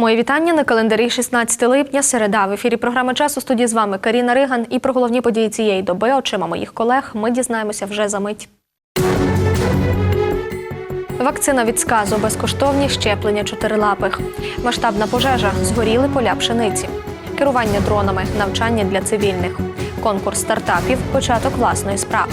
Моє вітання на календарі 16 липня, середа. В ефірі програми час у студії з вами Каріна Риган. І про головні події цієї доби очима моїх колег ми дізнаємося вже за мить. Вакцина від сказу, безкоштовні щеплення чотирилапих. Масштабна пожежа, згоріли поля пшениці. Керування дронами, навчання для цивільних. Конкурс стартапів, початок власної справи.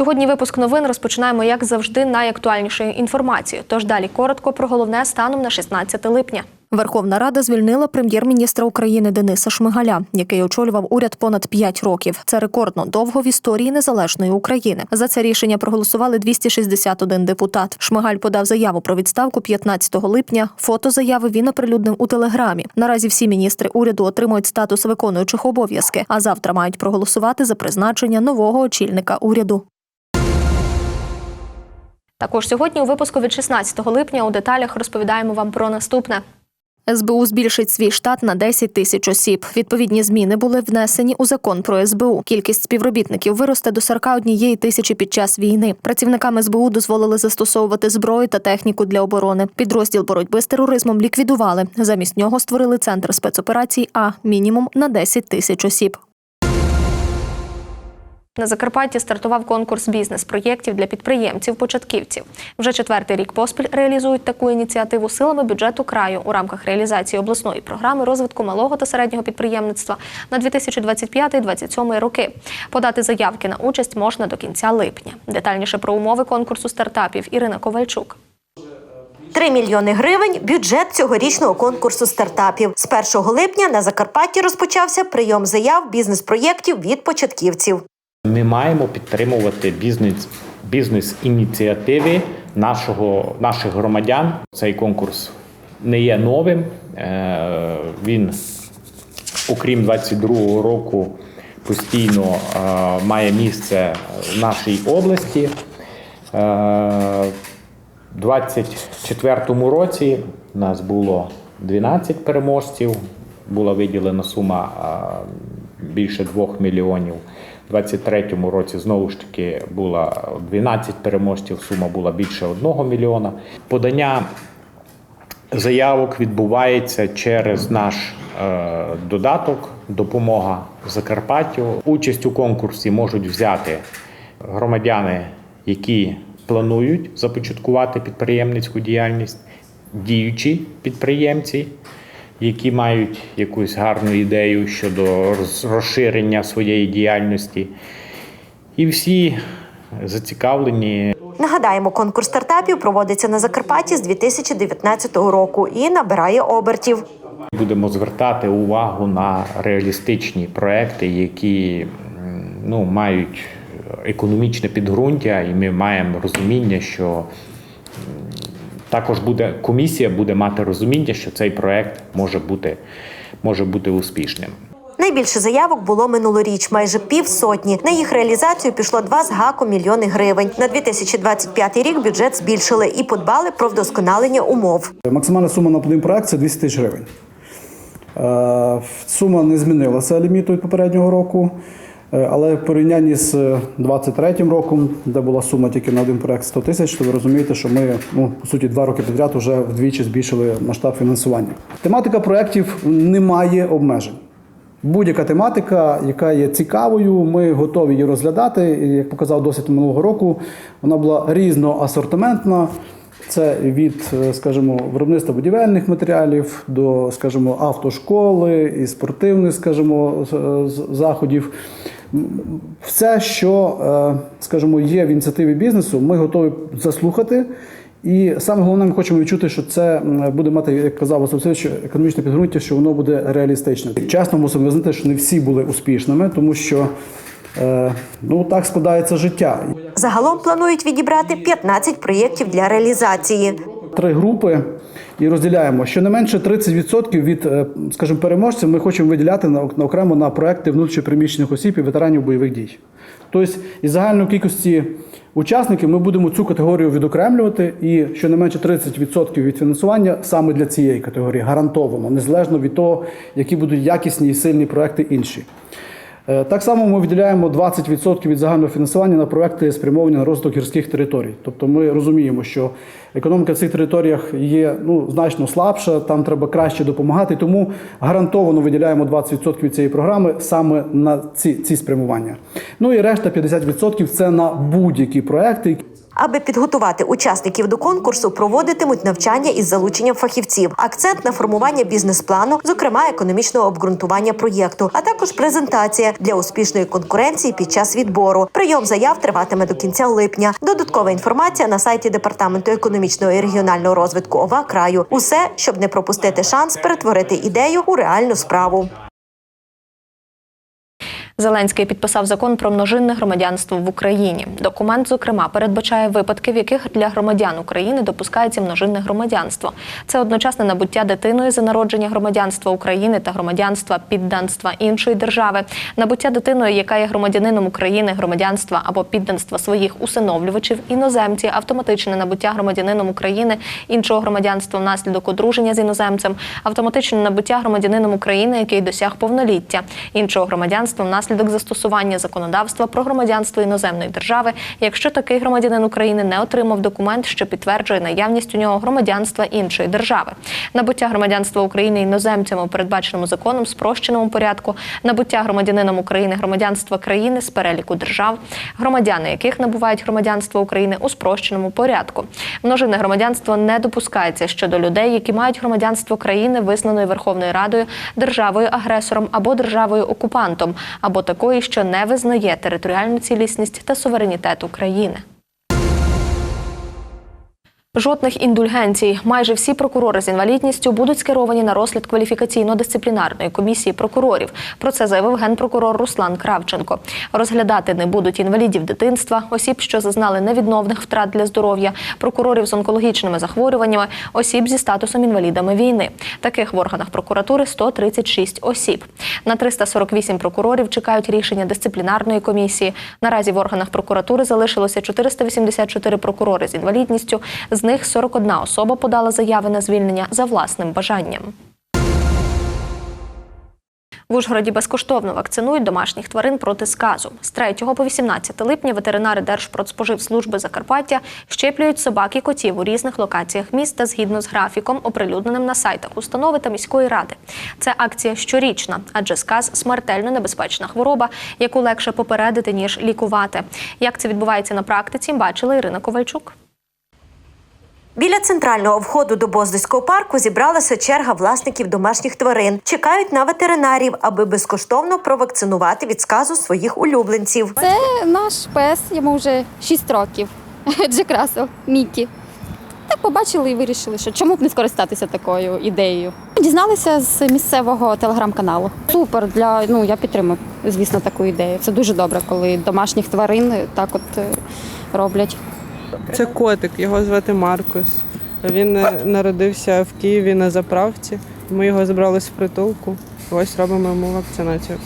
Сьогодні випуск новин розпочинаємо, як завжди, найактуальнішою інформацією. Тож далі коротко про головне станом на 16 липня. Верховна Рада звільнила прем'єр-міністра України Дениса Шмигаля, який очолював уряд понад 5 років. Це рекордно довго в історії незалежної України. За це рішення проголосували 261 депутат. Шмигаль подав заяву про відставку 15 липня. Фото заяви він оприлюднив у телеграмі. Наразі всі міністри уряду отримують статус виконуючих обов'язки, а завтра мають проголосувати за призначення нового очільника уряду. Також сьогодні у випуску від 16 липня у деталях розповідаємо вам про наступне. СБУ збільшить свій штат на 10 тисяч осіб. Відповідні зміни були внесені у закон про СБУ. Кількість співробітників виросте до 41 тисячі під час війни. Працівникам СБУ дозволили застосовувати зброю та техніку для оборони. Підрозділ боротьби з тероризмом ліквідували. Замість нього створили центр спецоперацій А мінімум на 10 тисяч осіб. На Закарпатті стартував конкурс бізнес-проєктів для підприємців-початківців. Вже четвертий рік поспіль реалізують таку ініціативу силами бюджету краю у рамках реалізації обласної програми розвитку малого та середнього підприємництва на 2025-2027 роки. Подати заявки на участь можна до кінця липня. Детальніше про умови конкурсу стартапів Ірина Ковальчук. 3 мільйони гривень – бюджет цьогорічного конкурсу стартапів. З 1 липня на Закарпатті розпочався прийом заяв бізнес-проєктів від початківців. Ми маємо підтримувати бізнес, бізнес-ініціативи нашого, наших громадян. Цей конкурс не є новим. Е, Він, окрім 22-го року, постійно е, має місце в нашій області. Е, У 24-му році у нас було 12 переможців, була виділена сума більше 2 мільйонів. У 23-му році знову ж таки було 12 переможців, сума була більше 1 мільйона. Подання заявок відбувається через наш е, додаток Допомога Закарпаттю. Участь у конкурсі можуть взяти громадяни, які планують започаткувати підприємницьку діяльність, діючі підприємці, які мають якусь гарну ідею щодо розширення своєї діяльності. І всі зацікавлені Нагадаємо, конкурс стартапів проводиться на Закарпатті з 2019 року і набирає обертів. Будемо звертати увагу на реалістичні проекти, які ну, мають економічне підґрунтя, і ми маємо розуміння, що також буде комісія буде мати розуміння, що цей проект може бути, може бути успішним. Найбільше заявок було минулоріч, майже півсотні. На їх реалізацію пішло два з гаком мільйони гривень. На 2025 рік бюджет збільшили і подбали про вдосконалення умов. Максимальна сума на один проект це 200 тисяч гривень. Е, Сума не змінилася ліміту від попереднього року, але в порівнянні з 23 роком, де була сума тільки на один проект 100 тисяч, то ви розумієте, що ми ну, по суті два роки підряд вже вдвічі збільшили масштаб фінансування. Тематика проєктів не має обмежень. Будь-яка тематика, яка є цікавою, ми готові її розглядати. І, як показав досвід минулого року, вона була різноасортиментна. Це від, е, скажімо, виробництва будівельних матеріалів до, скажімо, автошколи і спортивних, скажімо, заходів. Все, що, е, скажімо, є в ініціативі бізнесу, ми готові заслухати. І саме головне, ми хочемо відчути, що це буде мати, як казав Василь Васильович, економічне підґрунтя, що воно буде реалістичне. Чесно мусимо визнати, що не всі були успішними, тому що е, ну так складається життя. Загалом планують відібрати 15 проєктів для реалізації. Три групи і розділяємо. Щонайменше 30% від, е, скажімо, переможців ми хочемо виділяти на окремо на проекти внутрішньопереміщених осіб і ветеранів бойових дій. Тобто, із загальної кількості учасників ми будемо цю категорію відокремлювати, і щонайменше 30% від фінансування саме для цієї категорії гарантовано, незалежно від того, які будуть якісні і сильні проекти інші. Е, Так само ми виділяємо 20% від загального фінансування на проекти спрямовані на розвиток гірських територій. Тобто ми розуміємо, що економіка в цих територіях є ну, значно слабша, там треба краще допомагати. Тому гарантовано виділяємо 20% від цієї програми саме на ці, ці спрямування. Ну і решта 50% це на будь-які проекти. Аби підготувати учасників до конкурсу, проводитимуть навчання із залученням фахівців. Акцент на формування бізнес-плану, зокрема економічного обґрунтування проєкту, а також презентація для успішної конкуренції під час відбору. Прийом заяв триватиме до кінця липня. Додаткова інформація на сайті департаменту економічного і регіонального розвитку ОВА краю. Усе, щоб не пропустити шанс перетворити ідею у реальну справу. Зеленський підписав закон про множинне громадянство в Україні. Документ, зокрема, передбачає випадки, в яких для громадян України допускається множинне громадянство. Це одночасне набуття дитиною за народження громадянства України та громадянства підданства іншої держави, набуття дитиною, яка є громадянином України, громадянства або підданства своїх усиновлювачів, іноземці, автоматичне набуття громадянином України іншого громадянства внаслідок одруження з іноземцем, автоматичне набуття громадянином України, який досяг повноліття, іншого громадянства внаслідок застосування законодавства про громадянство іноземної держави, якщо такий громадянин України не отримав документ, що підтверджує наявність у нього громадянства іншої держави, набуття громадянства України іноземцями передбаченому законом спрощеному порядку, набуття громадянином України громадянства країни з переліку держав, громадяни яких набувають громадянство України у спрощеному порядку. Множинне громадянство не допускається щодо людей, які мають громадянство країни, визнаної Верховною Радою, державою агресором або державою окупантом, або такої, що не визнає територіальну цілісність та суверенітет України. Жодних індульгенцій. Майже всі прокурори з інвалідністю будуть скеровані на розгляд кваліфікаційно-дисциплінарної комісії прокурорів. Про це заявив генпрокурор Руслан Кравченко. Розглядати не будуть інвалідів дитинства, осіб, що зазнали невідновних втрат для здоров'я, прокурорів з онкологічними захворюваннями, осіб зі статусом інвалідами війни. Таких в органах прокуратури 136 осіб. На 348 прокурорів чекають рішення дисциплінарної комісії. Наразі в органах прокуратури залишилося 484 прокурори з інвалідністю. З них 41 особа подала заяви на звільнення за власним бажанням. В Ужгороді безкоштовно вакцинують домашніх тварин проти сказу. З 3 по 18 липня ветеринари Держпродспоживслужби Закарпаття щеплюють собак і котів у різних локаціях міста згідно з графіком, оприлюдненим на сайтах установи та міської ради. Це акція щорічна, адже сказ смертельно небезпечна хвороба, яку легше попередити ніж лікувати. Як це відбувається на практиці, бачила Ірина Ковальчук. Біля центрального входу до Боздиського парку зібралася черга власників домашніх тварин. Чекають на ветеринарів, аби безкоштовно провакцинувати від сказу своїх улюбленців. Це наш пес, йому вже 6 років. Джек Мікі. Так побачили і вирішили, що чому б не скористатися такою ідеєю. Дізналися з місцевого телеграм-каналу. Супер для ну я підтримую, звісно, таку ідею. Це дуже добре, коли домашніх тварин так от е, роблять. Це котик, його звати Маркус. Він е, народився в Києві на заправці. Ми його забрали з притулку. Ось робимо йому вакцинацію.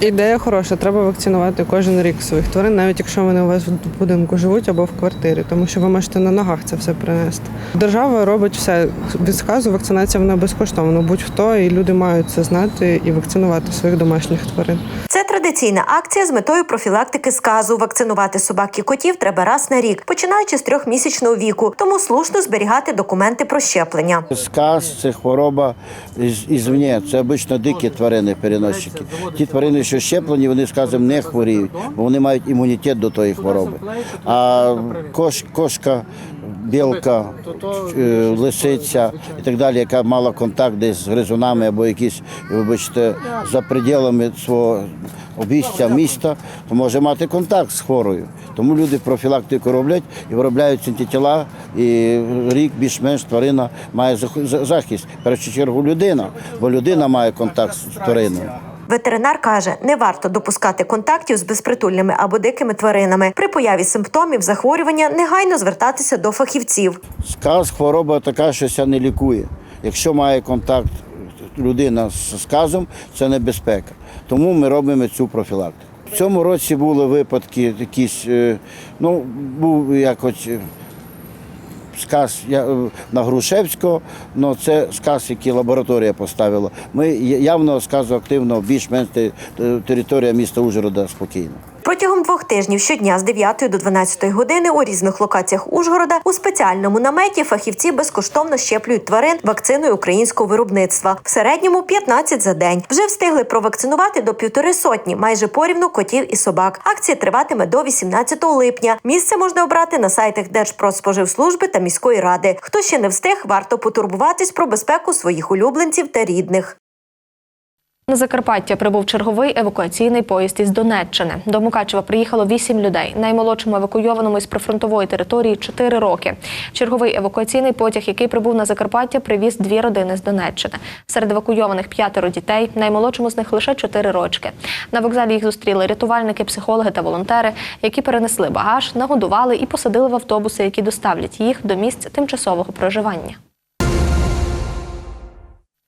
Ідея хороша, треба вакцинувати кожен рік своїх тварин, навіть якщо вони у вас в будинку живуть або в квартирі, тому що ви можете на ногах це все принести. Держава робить все від сказу, вакцинація вона безкоштовна. Будь-хто і люди мають це знати і вакцинувати своїх домашніх тварин. Це традиційна акція з метою профілактики сказу. Вакцинувати собак і котів треба раз на рік, починаючи з трьохмісячного віку. Тому слушно зберігати документи про щеплення. Сказ це хвороба ізвні. Це обично дикі тварини, переносчики. Ті тварини, що щеплені, вони сказом не хворіють, бо вони мають імунітет до тої хвороби. А кош, кошка, білка, е, лисиця і так далі, яка мала контакт десь з гризунами або якісь, вибачте, за пределами свого обійстя міста, то може мати контакт з хворою. Тому люди профілактику роблять і виробляють антитіла, і рік більш-менш тварина має зах- за- захист. Першу чергу людина, бо людина має контакт з твариною. Ветеринар каже, не варто допускати контактів з безпритульними або дикими тваринами. При появі симптомів захворювання негайно звертатися до фахівців. Сказ хвороба така, що ся не лікує. Якщо має контакт людина з сказом, це небезпека. Тому ми робимо цю профілактику. В цьому році були випадки якісь, е, ну, був якось е, сказ е, на Грушевського, але це сказ, який лабораторія поставила. Ми явно сказу активно, більш-менш те- те- територія міста Ужгорода спокійна. Протягом двох тижнів щодня з 9 до 12 години у різних локаціях Ужгорода у спеціальному наметі фахівці безкоштовно щеплюють тварин вакциною українського виробництва. В середньому 15 за день. Вже встигли провакцинувати до півтори сотні, майже порівну котів і собак. Акція триватиме до 18 липня. Місце можна обрати на сайтах Держпродспоживслужби та міської ради. Хто ще не встиг, варто потурбуватись про безпеку своїх улюбленців та рідних. На Закарпаття прибув черговий евакуаційний поїзд із Донеччини. До Мукачева приїхало вісім людей. Наймолодшому евакуйованому із прифронтової території 4 роки. Черговий евакуаційний потяг, який прибув на Закарпаття, привіз дві родини з Донеччини. Серед евакуйованих п'ятеро дітей, наймолодшому з них лише 4 рочки. На вокзалі їх зустріли рятувальники, психологи та волонтери, які перенесли багаж, нагодували і посадили в автобуси, які доставлять їх до місць тимчасового проживання.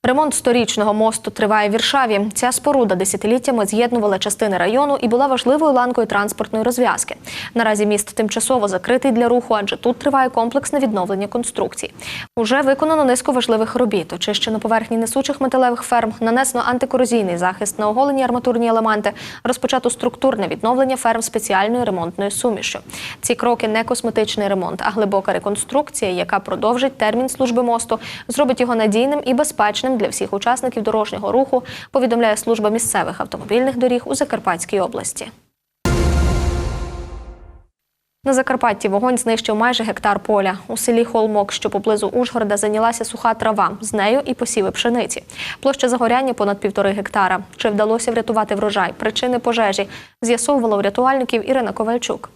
Ремонт сторічного мосту триває в Віршаві. Ця споруда десятиліттями з'єднувала частини району і була важливою ланкою транспортної розв'язки. Наразі міст тимчасово закритий для руху, адже тут триває комплексне відновлення конструкцій. Уже виконано низку важливих робіт. Очищено поверхні несучих металевих ферм, нанесено антикорозійний захист на оголені арматурні елементи, розпочато структурне відновлення ферм спеціальною ремонтною сумішю. Ці кроки не косметичний ремонт, а глибока реконструкція, яка продовжить термін служби мосту, зробить його надійним і безпечним для всіх учасників дорожнього руху, повідомляє служба місцевих автомобільних доріг у Закарпатській області. На Закарпатті вогонь знищив майже гектар поля. У селі Холмок, що поблизу Ужгорода, зайнялася суха трава. З нею і посіви пшениці. Площа загоряння понад півтори гектара. Чи вдалося врятувати врожай? Причини пожежі з'ясовувала у рятувальників Ірина Ковальчук.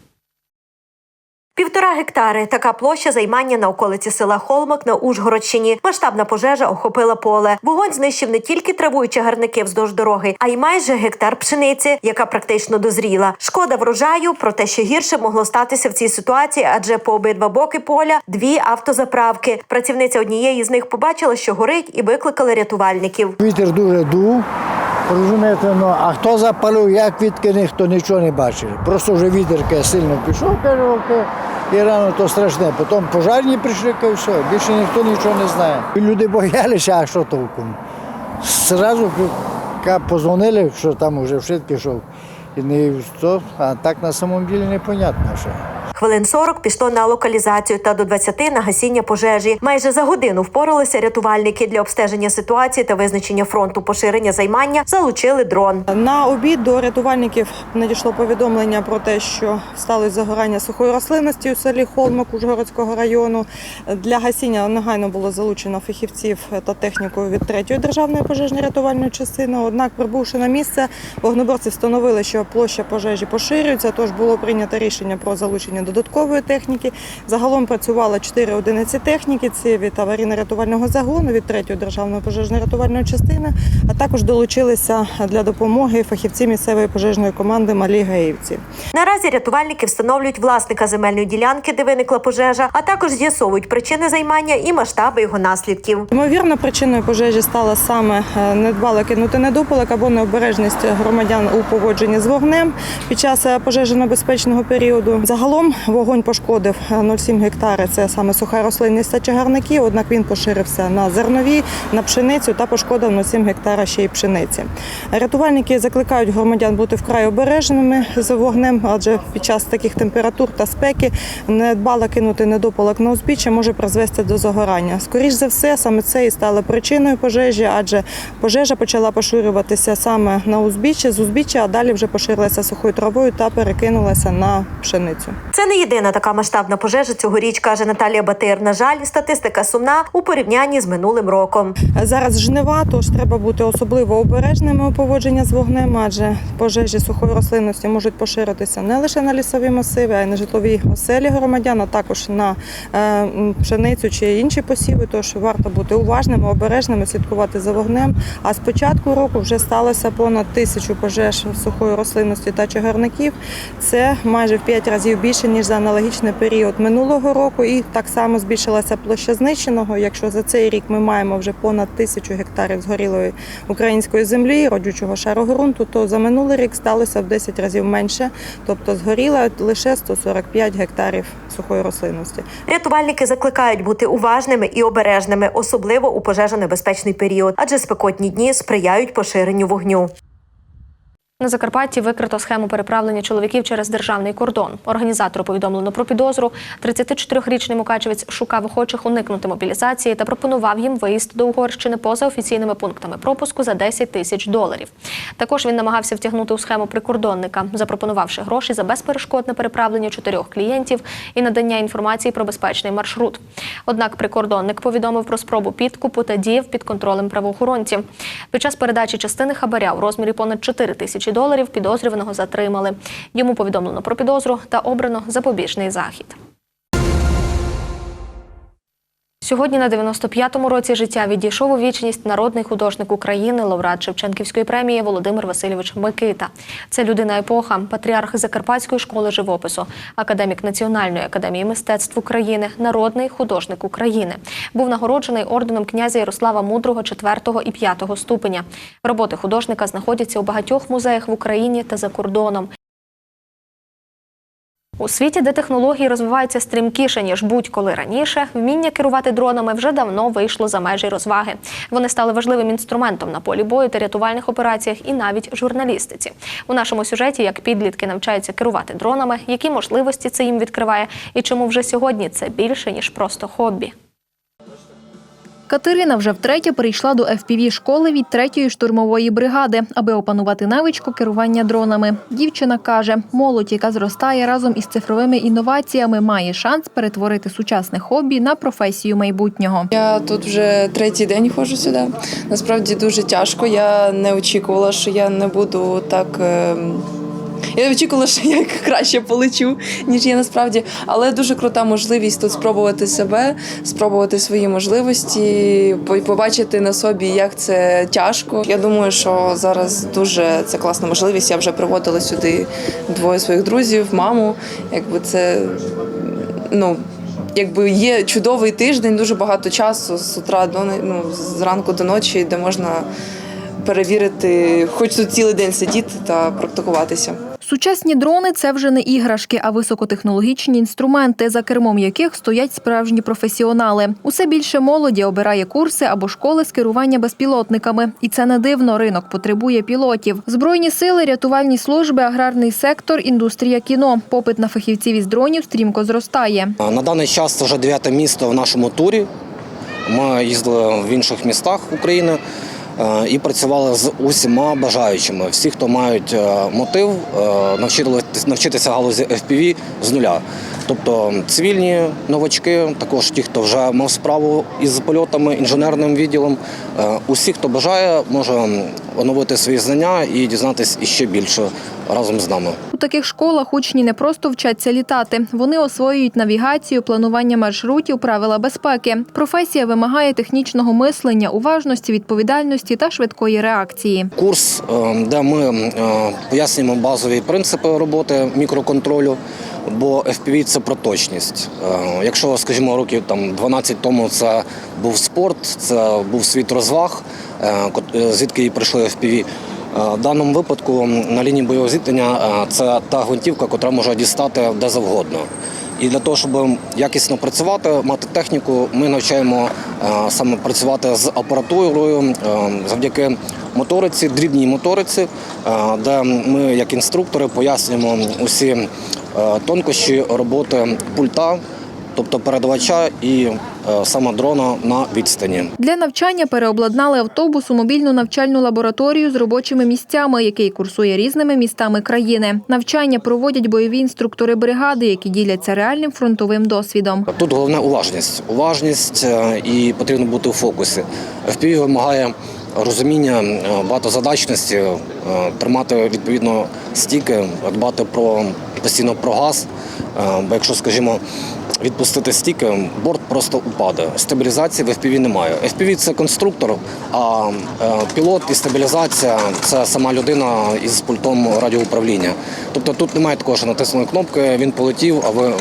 Півтора гектари така площа займання на околиці села Холмак на Ужгородщині. Масштабна пожежа охопила поле. Вогонь знищив не тільки траву і чагарники вздовж дороги, а й майже гектар пшениці, яка практично дозріла. Шкода врожаю, проте ще гірше могло статися в цій ситуації, адже по обидва боки поля дві автозаправки. Працівниця однієї з них побачила, що горить, і викликали рятувальників. Вітер дуже дув, розумієте, ну, а хто запалив, як відкине, ніхто нічого не бачив. Просто вже вітер сильно пішов, каже, окей, і рано то страшне. Потім пожарні прийшли, каже, все, більше ніхто нічого не знає. І люди боялися, а що толком. Зразу позвонили, що там вже вшит пішов. І не що, а так на самом ділі непонятно що. Хвилин 40 пішло на локалізацію та до 20 на гасіння пожежі. Майже за годину впоралися рятувальники для обстеження ситуації та визначення фронту поширення займання. Залучили дрон. На обід до рятувальників надійшло повідомлення про те, що сталося загорання сухої рослинності у селі Холмак Ужгородського району. Для гасіння негайно було залучено фахівців та техніку від третьої державної пожежно-рятувальної частини. Однак, прибувши на місце, вогнеборці встановили, що площа пожежі поширюється. Тож було прийнято рішення про залучення додаткової техніки. Загалом працювало 4 одиниці техніки. Це від аварійно-рятувального загону, від третьої державної пожежно-рятувальної частини, а також долучилися для допомоги фахівці місцевої пожежної команди Малі Гаївці. Наразі рятувальники встановлюють власника земельної ділянки, де виникла пожежа, а також з'ясовують причини займання і масштаби його наслідків. Ймовірно, причиною пожежі стала саме е, недбале кинути недопалок або необережність громадян у поводженні з вогнем під час е, пожежно-безпечного періоду. Загалом вогонь пошкодив е, 0,7 гектари. Це саме суха рослинність та чагарники. Однак він поширився на зернові, на пшеницю та пошкодив 0,7 гектара ще й пшениці. Рятувальники закликають громадян бути вкрай обережними з вогнем, адже під час таких температур та спеки недбало кинути недопалок на узбіччя може призвести до загорання. Скоріш за все, саме це і стало причиною пожежі, адже пожежа почала поширюватися саме на узбіччя, з узбіччя, а далі вже поширилася сухою травою та перекинулася на пшеницю. Це не єдина така масштабна пожежа цьогоріч, каже Наталія Батир. На жаль, статистика сумна у порівнянні з минулим роком. Зараз жнива, тож треба бути особливо обережними у поводженні з вогнем, адже пожежі сухої рослинності можуть поширитися не лише на лісові масиви, а й на житлові оселі громадян, а також на е, пшеницю чи інші посіви. Тож варто бути уважними, обережними, слідкувати за вогнем. А з початку року вже сталося понад тисячу пожеж сухої рослинності та чагарників. Це майже в п'ять разів більше ніж за аналогічний період минулого року, і так само збільшилася площа знищеного. Якщо за цей рік ми маємо вже понад тисячу гектарів згорілої української землі, родючого шару ґрунту, то за минулий рік сталося в 10 разів менше, тобто згоріло лише 145 гектарів сухої рослинності. Рятувальники закликають бути уважними і обережними, особливо у пожежонебезпечний період, адже спекотні дні сприяють поширенню вогню. На Закарпатті викрито схему переправлення чоловіків через державний кордон. Організатору повідомлено про підозру. 34-річний мукачевець шукав охочих уникнути мобілізації та пропонував їм виїзд до Угорщини поза офіційними пунктами пропуску за 10 тисяч доларів. Також він намагався втягнути у схему прикордонника, запропонувавши гроші за безперешкодне переправлення чотирьох клієнтів і надання інформації про безпечний маршрут. Однак прикордонник повідомив про спробу підкупу та діяв під контролем правоохоронців. Під час передачі частини хабаря у розмірі понад 4 тисячі доларів підозрюваного затримали. Йому повідомлено про підозру та обрано запобіжний захід. Сьогодні на 95-му році життя відійшов у вічність народний художник України, лауреат Шевченківської премії Володимир Васильович Микита. Це людина епоха, патріарх Закарпатської школи живопису, академік Національної академії мистецтв України, народний художник України. Був нагороджений орденом князя Ярослава Мудрого 4 і 5 ступеня. Роботи художника знаходяться у багатьох музеях в Україні та за кордоном. У світі, де технології розвиваються стрімкіше ніж будь-коли раніше, вміння керувати дронами вже давно вийшло за межі розваги. Вони стали важливим інструментом на полі бою та рятувальних операціях, і навіть журналістиці. У нашому сюжеті як підлітки навчаються керувати дронами, які можливості це їм відкриває, і чому вже сьогодні це більше ніж просто хобі. Катерина вже втретє перейшла до fpv школи від третьої штурмової бригади, аби опанувати навичку керування дронами. Дівчина каже, молодь, яка зростає разом із цифровими інноваціями, має шанс перетворити сучасне хобі на професію майбутнього. Я тут вже третій день ходжу сюди. Насправді дуже тяжко. Я не очікувала, що я не буду так. Я не очікувала, що я краще полечу, ніж я насправді. Але дуже крута можливість тут спробувати себе, спробувати свої можливості, побачити на собі, як це тяжко. Я думаю, що зараз дуже це класна можливість. Я вже приводила сюди двоє своїх друзів, маму. Якби це ну. Якби є чудовий тиждень, дуже багато часу з утра до ну, з ранку до ночі, де можна перевірити, хоч тут цілий день сидіти та практикуватися. Сучасні дрони це вже не іграшки, а високотехнологічні інструменти, за кермом яких стоять справжні професіонали. Усе більше молоді обирає курси або школи з керування безпілотниками. І це не дивно. Ринок потребує пілотів. Збройні сили, рятувальні служби, аграрний сектор, індустрія кіно. Попит на фахівців із дронів стрімко зростає. На даний час це вже дев'яте місто в нашому турі. Ми їздили в інших містах України і працювали з усіма бажаючими. Всі, хто мають е, мотив, е, навчитися галузі FPV з нуля. Тобто цивільні новачки, також ті, хто вже мав справу із польотами, інженерним відділом. Е, Усі, хто бажає, може оновити свої знання і дізнатися іще більше разом з нами. У таких школах учні не просто вчаться літати. Вони освоюють навігацію, планування маршрутів, правила безпеки. Професія вимагає технічного мислення, уважності, відповідальності та швидкої реакції. Курс, е, де ми е, пояснюємо базові принципи роботи мікроконтролю, бо FPV – це про точність. Е, Якщо, скажімо, років там 12 тому це був спорт, це був світ розваг, е, е, звідки і прийшли FPV. В даному випадку на лінії бойового зіткнення це та гвинтівка, яка може дістати де завгодно. І для того, щоб якісно працювати, мати техніку, ми навчаємо саме працювати з апаратурою завдяки моториці, дрібній моториці, де ми, як інструктори, пояснюємо усі тонкощі роботи пульта, тобто передавача і е, саме дрона на відстані. Для навчання переобладнали автобус у мобільну навчальну лабораторію з робочими місцями, який курсує різними містами країни. Навчання проводять бойові інструктори бригади, які діляться реальним фронтовим досвідом. Тут головне уважність. Уважність е, і потрібно бути у фокусі. FPV вимагає розуміння е, багатозадачності, е, тримати відповідно стіки, дбати про постійно про газ. Е, Бо якщо, скажімо, відпустити стіки, борт просто упаде. Стабілізації в FPV немає. FPV – це конструктор, а пілот і стабілізація це сама людина із пультом радіоуправління. Тобто тут немає такого, що натиснули кнопки, він полетів, а ви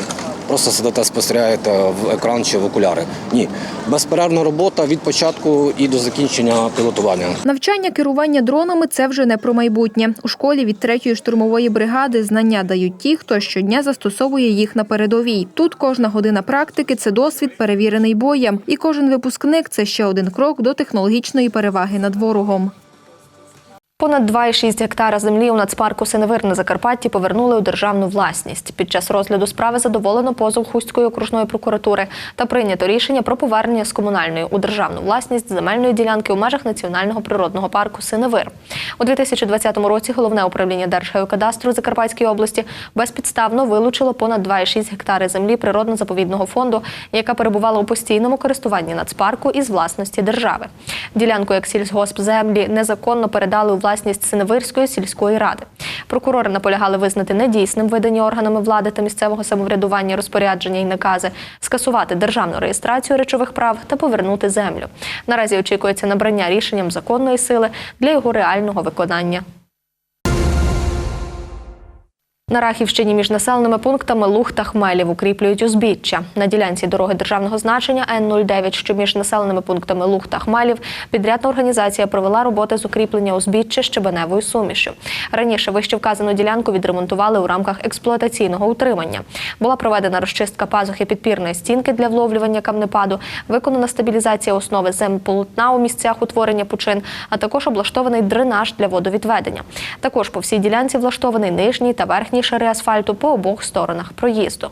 просто сидите, спостерігаєте в екран чи в окуляри. Ні, безперервна робота від початку і до закінчення пілотування. Навчання керування дронами це вже не про майбутнє. У школі від третьої штурмової бригади знання дають ті, хто щодня застосовує їх на передовій. Тут кожна година практики це досвід, перевірений боєм, і кожен випускник це ще один крок до технологічної переваги над ворогом. Понад 2,6 гектара землі у нацпарку Синевир на Закарпатті повернули у державну власність. Під час розгляду справи задоволено позов Хустської окружної прокуратури та прийнято рішення про повернення з комунальної у державну власність земельної ділянки у межах національного природного парку Синевир. У 2020 році головне управління Держгеокадастру Закарпатської області безпідставно вилучило понад 2,6 гектари землі природно-заповідного фонду, яка перебувала у постійному користуванні нацпарку із власності держави. Ділянку як сільськогоспземлі незаконно передали у власність Синевирської сільської ради. Прокурори наполягали визнати недійсним видані органами влади та місцевого самоврядування розпорядження і накази, скасувати державну реєстрацію речових прав та повернути землю. Наразі очікується набрання рішенням законної сили для його реального виконання. На Рахівщині між населеними пунктами Луг та Хмелів укріплюють узбіччя. На ділянці дороги державного значення Н-09, що між населеними пунктами Луг та Хмелів, підрядна організація провела роботи з укріплення узбіччя щебеневою сумішю. Раніше вище вказану ділянку відремонтували у рамках експлуатаційного утримання. Була проведена розчистка пазухи підпірної стінки для вловлювання камнепаду, виконана стабілізація основи земполотна у місцях утворення пучин, а також облаштований дренаж для водовідведення. Також по всій ділянці влаштований нижній та верхній шари асфальту по обох сторонах проїзду.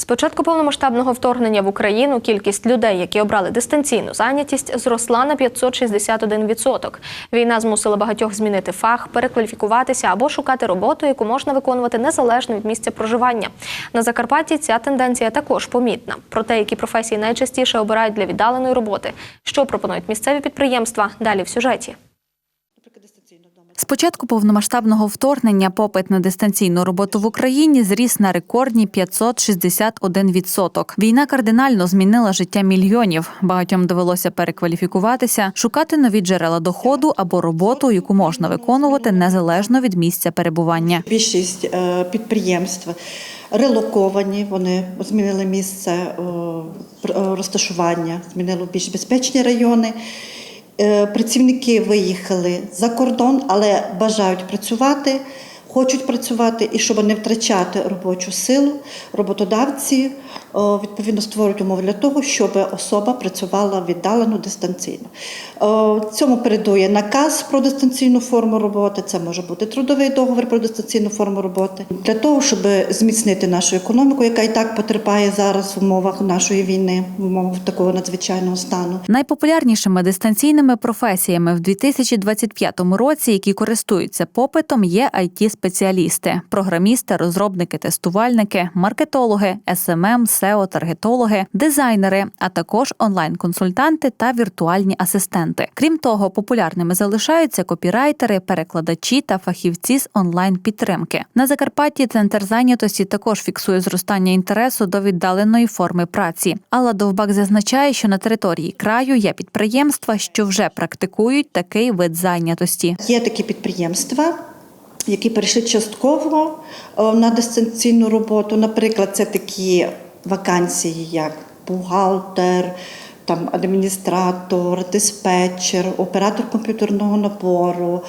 З початку повномасштабного вторгнення в Україну кількість людей, які обрали дистанційну зайнятість, зросла на 561%. Війна змусила багатьох змінити фах, перекваліфікуватися або шукати роботу, яку можна виконувати незалежно від місця проживання. На Закарпатті ця тенденція також помітна. Про те, які професії найчастіше обирають для віддаленої роботи, що пропонують місцеві підприємства, далі в сюжеті. З початку повномасштабного вторгнення попит на дистанційну роботу в Україні зріс на рекордні 561%. Війна кардинально змінила життя мільйонів. Багатьом довелося перекваліфікуватися, шукати нові джерела доходу або роботу, яку можна виконувати незалежно від місця перебування. Більшість е, підприємств релоковані, вони змінили місце е, е, розташування, змінили більш безпечні райони. Е, Працівники виїхали за кордон, але бажають працювати, хочуть працювати, і щоб не втрачати робочу силу, роботодавці е, відповідно створюють умови для того, щоб особа працювала віддалено дистанційно. Е, Цьому передує наказ про дистанційну форму роботи. Це може бути трудовий договір про дистанційну форму роботи для того, щоб зміцнити нашу економіку, яка і так потерпає зараз в умовах нашої війни, в умовах такого надзвичайного стану. Найпопулярнішими дистанційними професіями в 2025 році, які користуються попитом, є it спеціалісти програмісти, розробники, тестувальники, маркетологи, SMM, SEO, таргетологи, дизайнери, а також онлайн-консультанти та віртуальні асистенти. Крім того, популярними залишаються копірайтери, перекладачі та фахівці з онлайн-підтримки. На Закарпатті центр зайнятості також фіксує зростання інтересу до віддаленої форми праці. Алла Довбак зазначає, що на території краю є підприємства, що вже практикують такий вид зайнятості. Є такі підприємства, які перейшли частково е, на дистанційну роботу. Наприклад, це такі вакансії, як бухгалтер, там адміністратор, диспетчер, оператор комп'ютерного набору.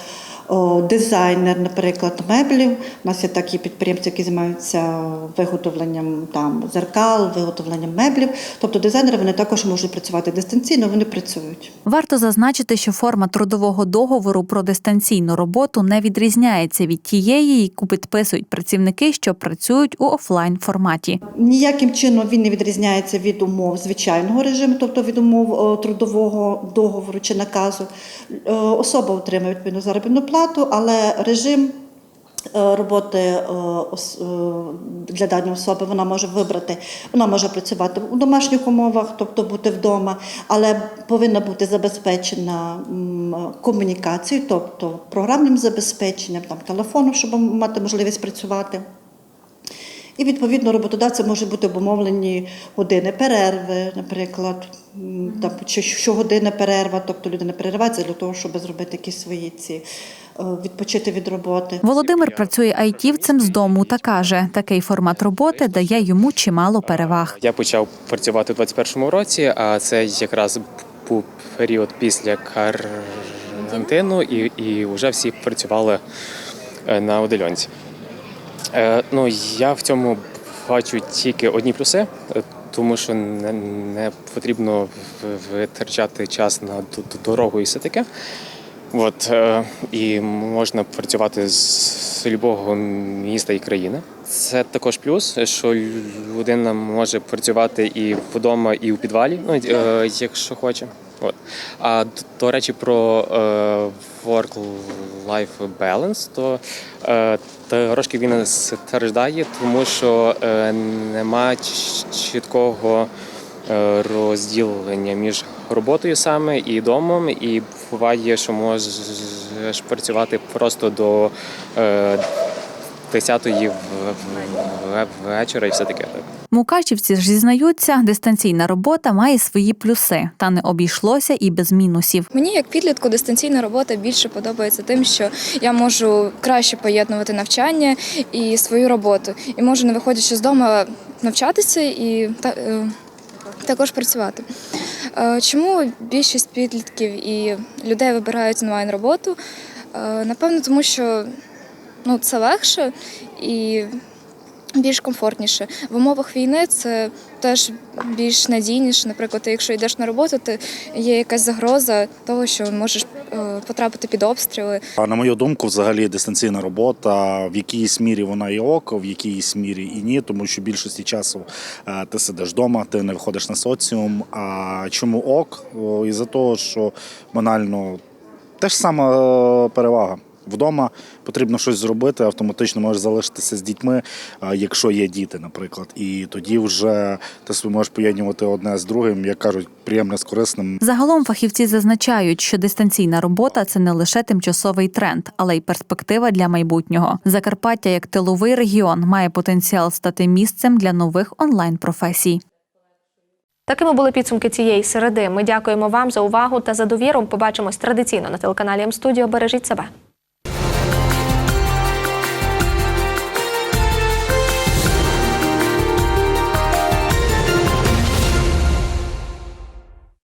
Дизайнер, наприклад, меблів. У нас є такі підприємці, які займаються виготовленням там зеркал, виготовленням меблів. Тобто дизайнери вони також можуть працювати дистанційно, вони працюють. Варто зазначити, що форма трудового договору про дистанційну роботу не відрізняється від тієї, яку підписують працівники, що працюють у офлайн форматі. Ніяким чином він не відрізняється від умов звичайного режиму, тобто від умов трудового договору чи наказу. Особа отримує відповідну заробітну плату, але режим е, роботи е, е, для даної особи вона може вибрати. Вона може працювати у домашніх умовах, тобто бути вдома, але повинна бути забезпечена комунікацією, тобто програмним забезпеченням, там, телефоном, щоб мати можливість працювати. І відповідно роботодавця може бути обумовлені години перерви, наприклад, там чи щогодинна перерва, тобто людина переривається для того, щоб зробити якісь свої ці відпочити від роботи. Володимир працює айтівцем з дому та каже, такий формат роботи дає йому чимало переваг. Я почав працювати у 21-му році, а це якраз був період після карантину, і, і вже всі працювали е, на удаленці. Е, Ну, я в цьому бачу тільки одні плюси, е, тому що не, не потрібно витрачати час на дорогу і все таке. От, е, і можна працювати з будь-якого міста і країни. Це також плюс, що людина може працювати і вдома, і у підвалі, ну, е, якщо хоче. От. А до речі, про е, work-life balance, то е, трошки він страждає, тому що нема чіткого розділення між роботою саме і домом, і буває, що можеш працювати просто до е, 10-ї в- в- вечора і все таке. Так. Мукачівці ж зізнаються, дистанційна робота має свої плюси, та не обійшлося і без мінусів. Мені як підлітку дистанційна робота більше подобається тим, що я можу краще поєднувати навчання і свою роботу, і можу, не виходячи з дому, навчатися і та, е, також працювати. Е, Чому більшість підлітків і людей вибирають онлайн роботу? Е, Напевно, тому що ну, це легше і більш комфортніше. В умовах війни це теж більш надійніше. Наприклад, ти, якщо йдеш на роботу, ти є якась загроза того, що можеш е, потрапити під обстріли. А на мою думку, взагалі дистанційна робота в якійсь мірі вона і ок, в якійсь мірі і ні, тому що більшості часу е, ти сидиш вдома, ти не виходиш на соціум. А чому ок? О, Із-за того, що банально теж сама е, перевага. Вдома потрібно щось зробити, автоматично можеш залишитися з дітьми, якщо є діти, наприклад. І тоді вже ти собі можеш поєднувати одне з другим, як кажуть, приємне з корисним. Загалом фахівці зазначають, що дистанційна робота це не лише тимчасовий тренд, але й перспектива для майбутнього. Закарпаття як тиловий регіон має потенціал стати місцем для нових онлайн професій. Такими були підсумки цієї середи. Ми дякуємо вам за увагу та за довіру. Побачимось традиційно на телеканалі М-студіо. Бережіть себе.